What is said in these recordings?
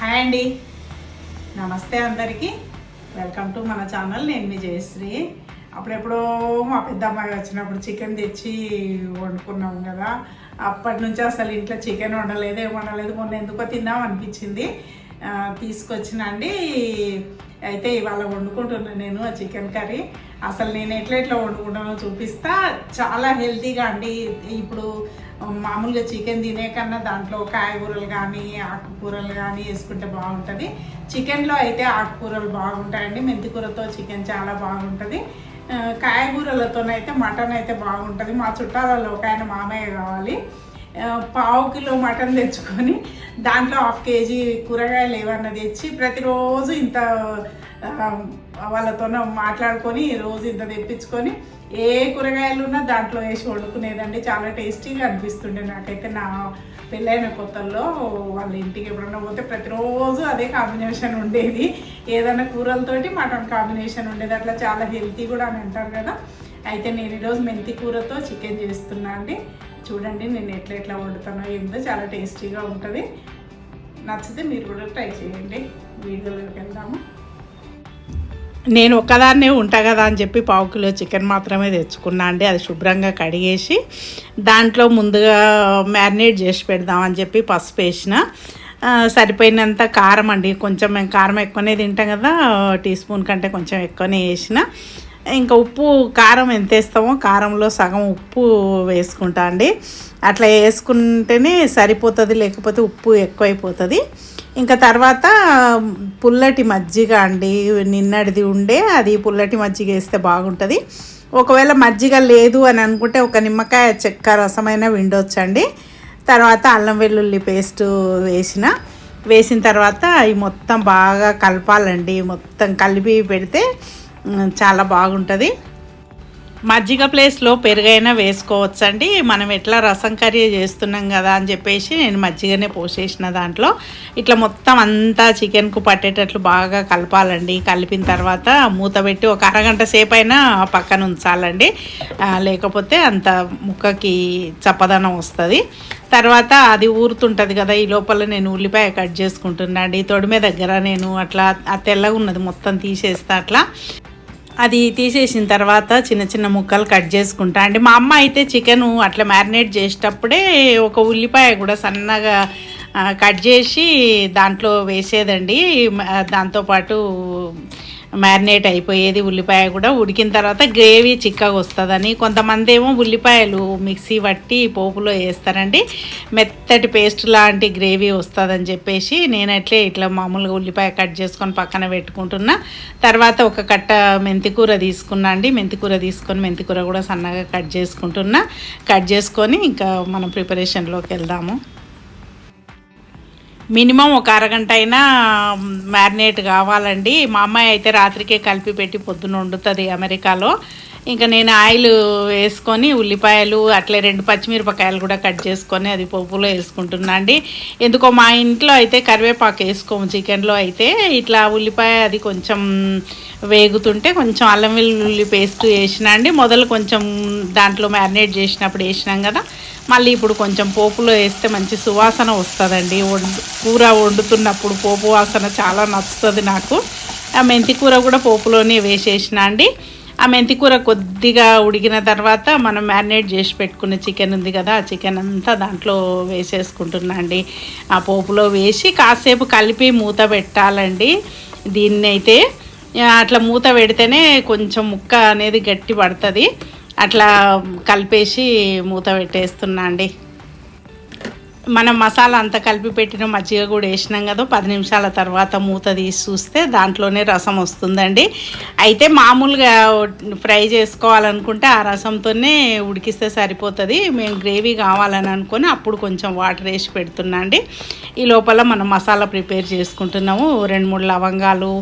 Hi అండి. నమస్తే అందరికీ. వెల్కమ్ టు మన ఛానల్. నేను మీ జయశ్రీ. అప్పుడెప్పుడో మా పెద్దమ్మాయి వచ్చినప్పుడు చికెన్ తెచ్చి వండుకున్నాం కదా. అప్పటి నుంచి అసలు ఇంట్లో చికెన్ వండలేదు ఏం వండలేదు. మొన్న ఎందుకో తిందాం అనిపించింది. తీసుకొచ్చిన అండి. అయితే ఇవాళ వండుకుంటున్నాను నేను ఆ చికెన్ కర్రీ. అసలు నేను ఎట్లా ఎట్లా వండుకుంటానో చూపిస్తా. చాలా హెల్తీగా అండి. ఇప్పుడు మామూలుగా చికెన్ తినే కన్నా దాంట్లో కాయగూరలు కానీ ఆకుకూరలు కానీ వేసుకుంటే బాగుంటుంది. చికెన్లో అయితే ఆకుకూరలు బాగుంటాయండి. మెంతికూరతో చికెన్ చాలా బాగుంటుంది. కాయగూరలతోనైతే మటన్ అయితే బాగుంటుంది. మా చుట్టాలలో ఒక ఆయన మామయ్య కావాలి. పావు కిలో మటన్ తెచ్చుకొని దాంట్లో హాఫ్ కేజీ కూరగాయలు ఏమన్నా తెచ్చి ప్రతిరోజు ఇంత ఆ, మాట్లాడుకొని రోజు ఇంత తెప్పించుకొని ఏ కూరగాయలు ఉన్నా దాంట్లో వేసి వండుకునేదండి. చాలా టేస్టీగా అనిపిస్తుండే నాకైతే. నా పెళ్ళైన కొత్తల్లో వాళ్ళ ఇంటికి ఎప్పుడన్నా పోతే ప్రతిరోజు అదే కాంబినేషన్ ఉండేది. ఏదైనా కూరలతోటి మటన్ కాంబినేషన్ ఉండేది. అట్లా చాలా హెల్తీ కూడా అని అంటారు కదా. అయితే నేను ఈరోజు మెంతి కూరతో చికెన్ చేస్తున్నా అండి. చూడండి నేను ఎట్లా ఎట్లా వండుతానో ఏందో చాలా టేస్టీగా ఉంటుంది. నచ్చితే మీరు కూడా ట్రై చేయండి. వీడియోలోకి వెళ్దాము. నేను ఒక్కదాన్నే ఉంటా కదా అని చెప్పి పావు కిలో చికెన్ మాత్రమే తెచ్చుకున్నా అండి. అది శుభ్రంగా కడిగేసి దాంట్లో ముందుగా మ్యారినేట్ చేసి పెడదామని చెప్పి పసుపు వేసిన. సరిపోయినంత కారం అండి. కొంచెం మేము కారం ఎక్కువనే తింటాం కదా. టీ స్పూన్ కంటే కొంచెం ఎక్కువనే వేసిన. ఇంకా ఉప్పు కారం ఎంత వేస్తామో కారంలో సగం ఉప్పు వేసుకుంటా అండి. అట్లా వేసుకుంటేనే సరిపోతుంది లేకపోతే ఉప్పు ఎక్కువైపోతుంది. ఇంకా తర్వాత పుల్లటి మజ్జిగ అండి. నిన్నటిది ఉండే అది పుల్లటి మజ్జిగ వేస్తే బాగుంటుంది. ఒకవేళ మజ్జిగ లేదు అని అనుకుంటే ఒక నిమ్మకాయ చెక్క రసమైన విండొచ్చండి తర్వాత అల్లం వెల్లుల్లి పేస్ట్ వేసిన. వేసిన తర్వాత ఈ మొత్తం బాగా కలపాలండి. మొత్తం కలిపి పెడితే చాలా బాగుంటుంది. మజ్జిగ ప్లేస్లో పెరుగైనా వేసుకోవచ్చండి. మనం ఎట్లా రసం కర్రీ చేస్తున్నాం కదా అని చెప్పేసి నేను మజ్జిగనే పోసేసిన దాంట్లో. ఇట్లా మొత్తం అంతా చికెన్కు పట్టేటట్లు బాగా కలపాలండి. కలిపిన తర్వాత మూత పెట్టి ఒక అరగంట సేపు అయినా పక్కన ఉంచాలండి. లేకపోతే అంత ముక్కకి చప్పదనం వస్తుంది. తర్వాత అది ఊరుతుంటుంది కదా ఈ లోపల నేను ఉల్లిపాయ కట్ చేసుకుంటున్నా అండి తొడిమే దగ్గర నేను అట్లా ఆ తెల్లగా ఉన్నది మొత్తం తీసేస్తా అట్లా. అది తీసేసిన తర్వాత చిన్న చిన్న ముక్కలు కట్ చేసుకుంటా. అండి మా అమ్మ అయితే చికెన్ అట్లా మ్యారినేట్ చేసేటప్పుడే ఒక ఉల్లిపాయ కూడా సన్నగా కట్ చేసి దాంట్లో వేసేదండి. దాంతోపాటు మ్యారినేట్ అయిపోయేది ఉల్లిపాయ కూడా ఉడికిన తర్వాత గ్రేవీ చిక్కగా వస్తుందని. కొంతమంది ఏమో ఉల్లిపాయలు మిక్సీ పట్టి పోపులో వేస్తారండి. మెత్తటి పేస్ట్ లాంటి గ్రేవీ వస్తుందని చెప్పేసి నేను అట్లే ఇట్లా మామూలుగా ఉల్లిపాయ కట్ చేసుకొని పక్కన పెట్టుకుంటున్నా. తర్వాత ఒక కట్ట మెంతికూర తీసుకున్నా అండి. మెంతికూర తీసుకొని మెంతికూర కూడా సన్నగా కట్ చేసుకుంటున్నా. కట్ చేసుకొని ఇంకా మనం ప్రిపరేషన్లోకి వెళ్దాము. మినిమం ఒక అరగంట అయినా మ్యారినేట్ కావాలండి. మా అమ్మాయి అయితే రాత్రికే కలిపి పెట్టి పొద్దున వండుతుంది అమెరికాలో. ఇంకా నేను ఆయిల్ వేసుకొని ఉల్లిపాయలు అట్లే రెండు పచ్చిమిరపకాయలు కూడా కట్ చేసుకొని అది పప్పులో వేసుకుంటున్నా అండి. ఎందుకో మా ఇంట్లో అయితే కరివేపాకు వేసుకోము చికెన్లో అయితే. ఇట్లా ఉల్లిపాయ అది కొంచెం వేగుతుంటే కొంచెం అల్లం వెల్లుల్లి పేస్ట్ వేసిన అండి. మొదలు కొంచెం దాంట్లో మ్యారినేట్ చేసినప్పుడు వేసినాం కదా మళ్ళీ ఇప్పుడు కొంచెం పోపులో వేస్తే మంచి సువాసన వస్తుందండి. వండు కూర వండుతున్నప్పుడు పోపు వాసన చాలా నచ్చుతుంది నాకు. ఆ మెంతి కూర కూడా పోపులోనే వేసేసిన అండి. ఆ మెంతి కూర కొద్దిగా ఉడికిన తర్వాత మనం మ్యారినేట్ చేసి పెట్టుకున్న చికెన్ ఉంది కదా ఆ చికెన్ అంతా దాంట్లో వేసేసుకుంటున్నా అండి. ఆ పోపులో వేసి కాసేపు కలిపి మూత పెట్టాలండి. దీన్ని అయితే అట్లా మూత పెడితేనే కొంచెం ముక్క అనేది గట్టి పడుతుంది. అట్లా కలిపేసి మూత పెట్టేస్తున్నా అండి. మనం మసాలా అంతా కలిపి పెట్టిన మజ్జిగ కూడా వేసినాం కదా పది నిమిషాల తర్వాత మూత తీసి చూస్తే దాంట్లోనే రసం వస్తుందండి. అయితే మామూలుగా ఫ్రై చేసుకోవాలనుకుంటే ఆ రసంతోనే ఉడికిస్తే సరిపోతుంది. మేము గ్రేవీ కావాలని అనుకొని అప్పుడు కొంచెం వాటర్ వేసి పెడుతున్నా అండి. ఈ లోపల మనం మసాలా ప్రిపేర్ చేసుకుంటున్నాము. రెండు మూడు లవంగాలు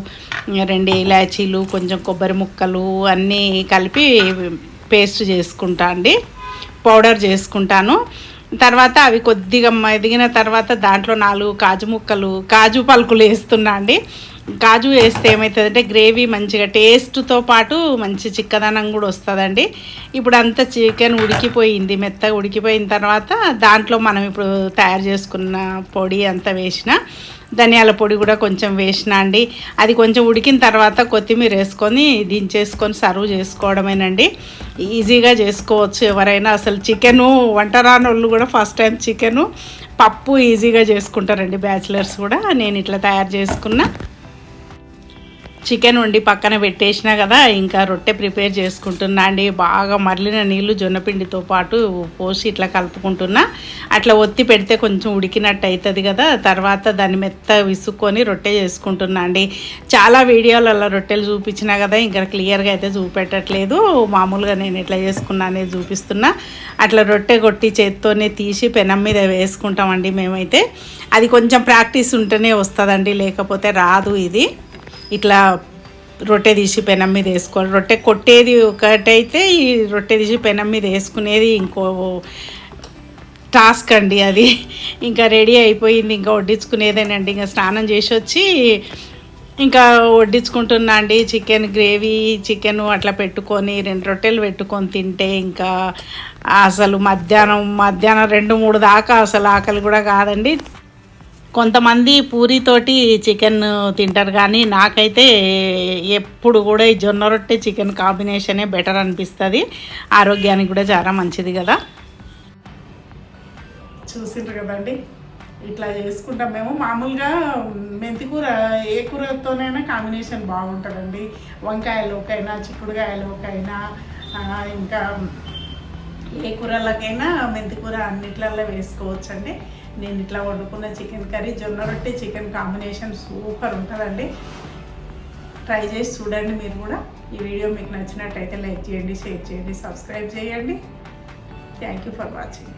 రెండు ఇలాచీలు కొంచెం కొబ్బరి ముక్కలు అన్నీ కలిపి పేస్ట్ చేసుకుంటా అండి. పౌడర్ చేసుకుంటాను. తర్వాత అవి కొద్దిగా ఎదిగిన తర్వాత దాంట్లో నాలుగు కాజు ముక్కలు కాజు పలుకులు వేస్తున్నా అండి. కాజు వేస్తే ఏమవుతుందంటే గ్రేవీ మంచిగా టేస్ట్తో పాటు మంచి చిక్కదనం కూడా వస్తుందండి. ఇప్పుడు అంతా చికెన్ ఉడికిపోయింది మెత్తగా ఉడికిపోయిన తర్వాత దాంట్లో మనం ఇప్పుడు తయారు చేసుకున్న పొడి అంతా వేసిన ధనియాల పొడి కూడా కొంచెం వేసిన అండి. అది కొంచెం ఉడికిన తర్వాత కొత్తిమీర వేసుకొని దించేసుకొని సర్వ్ చేసుకోవడమేనండి. ఈజీగా చేసుకోవచ్చు ఎవరైనా. అసలు చికెను వంట రాని వాళ్ళు కూడా ఫస్ట్ టైం చికెను పప్పు ఈజీగా చేసుకుంటారండి బ్యాచిలర్స్ కూడా. నేను ఇట్లా తయారు చేసుకున్నా చికెన్ వండి పక్కన పెట్టేసినా కదా ఇంకా రొట్టె ప్రిపేర్ చేసుకుంటున్నా అండి. బాగా మరలిన నీళ్ళు జొన్నపిండితో పాటు పోసి ఇట్లా కలుపుకుంటున్నా. అట్లా ఒత్తి పెడితే కొంచెం ఉడికినట్టు అవుతుంది కదా తర్వాత దాన్ని మెత్త విసుక్కొని రొట్టె చేసుకుంటున్నా అండి. చాలా వీడియోలలో రొట్టెలు చూపించినా కదా ఇంకా క్లియర్గా అయితే చూపెట్టట్లేదు. మామూలుగా నేను ఎట్లా చేసుకున్నా అనేది చూపిస్తున్నా. అట్లా రొట్టె కొట్టి చేత్తోనే తీసి పెనం మీద వేసుకుంటామండి మేమైతే. అది కొంచెం ప్రాక్టీస్ ఉంటేనే వస్తుందండి లేకపోతే రాదు ఇది. ఇట్లా రొట్టె తీసి పెనం మీద వేసుకోవాలి. రొట్టె కొట్టేది ఒకటైతే ఈ రొట్టె తీసి పెనం మీద వేసుకునేది ఇంకో టాస్క్ అండి అది. ఇంకా రెడీ అయిపోయింది ఇంకా వడ్డించుకునేదేనండి. ఇంకా స్నానం చేసి వచ్చి ఇంకా వడ్డించుకుంటున్నా అండి. చికెన్ గ్రేవీ చికెన్ అట్లా పెట్టుకొని రెండు రొట్టెలు పెట్టుకొని తింటే ఇంకా అసలు మధ్యాహ్నం మధ్యాహ్నం రెండు మూడు దాకా అసలు ఆకలి కూడా కాదండి. కొంతమంది పూరితోటి చికెన్ తింటారు కానీ నాకైతే ఎప్పుడు కూడా ఈ జొన్న రొట్టె చికెన్ కాంబినేషనే బెటర్ అనిపిస్తుంది. ఆరోగ్యానికి కూడా చాలా మంచిది కదా. చూసిండ్రు కదండి ఇట్లా చేసుకుంటాం మేము. మామూలుగా మెంతి కూర ఏ కూరతోనైనా కాంబినేషన్ బాగుంటుందండి. వంకాయలోకైనా చిక్కుడుకాయలోకైనా ఇంకా ఏ కూరలకైనా మెంతి కూర అన్నిట్లలో వేసుకోవచ్చండి. నేను ఇట్లా వండుకున్న చికెన్ కర్రీ జొన్న రొట్టె చికెన్ కాంబినేషన్ సూపర్ ఉంటుందండి. ట్రై చేసి చూడండి మీరు కూడా. ఈ వీడియో మీకు నచ్చినట్టయితే లైక్ చేయండి షేర్ చేయండి సబ్స్క్రైబ్ చేయండి. Thank you for watching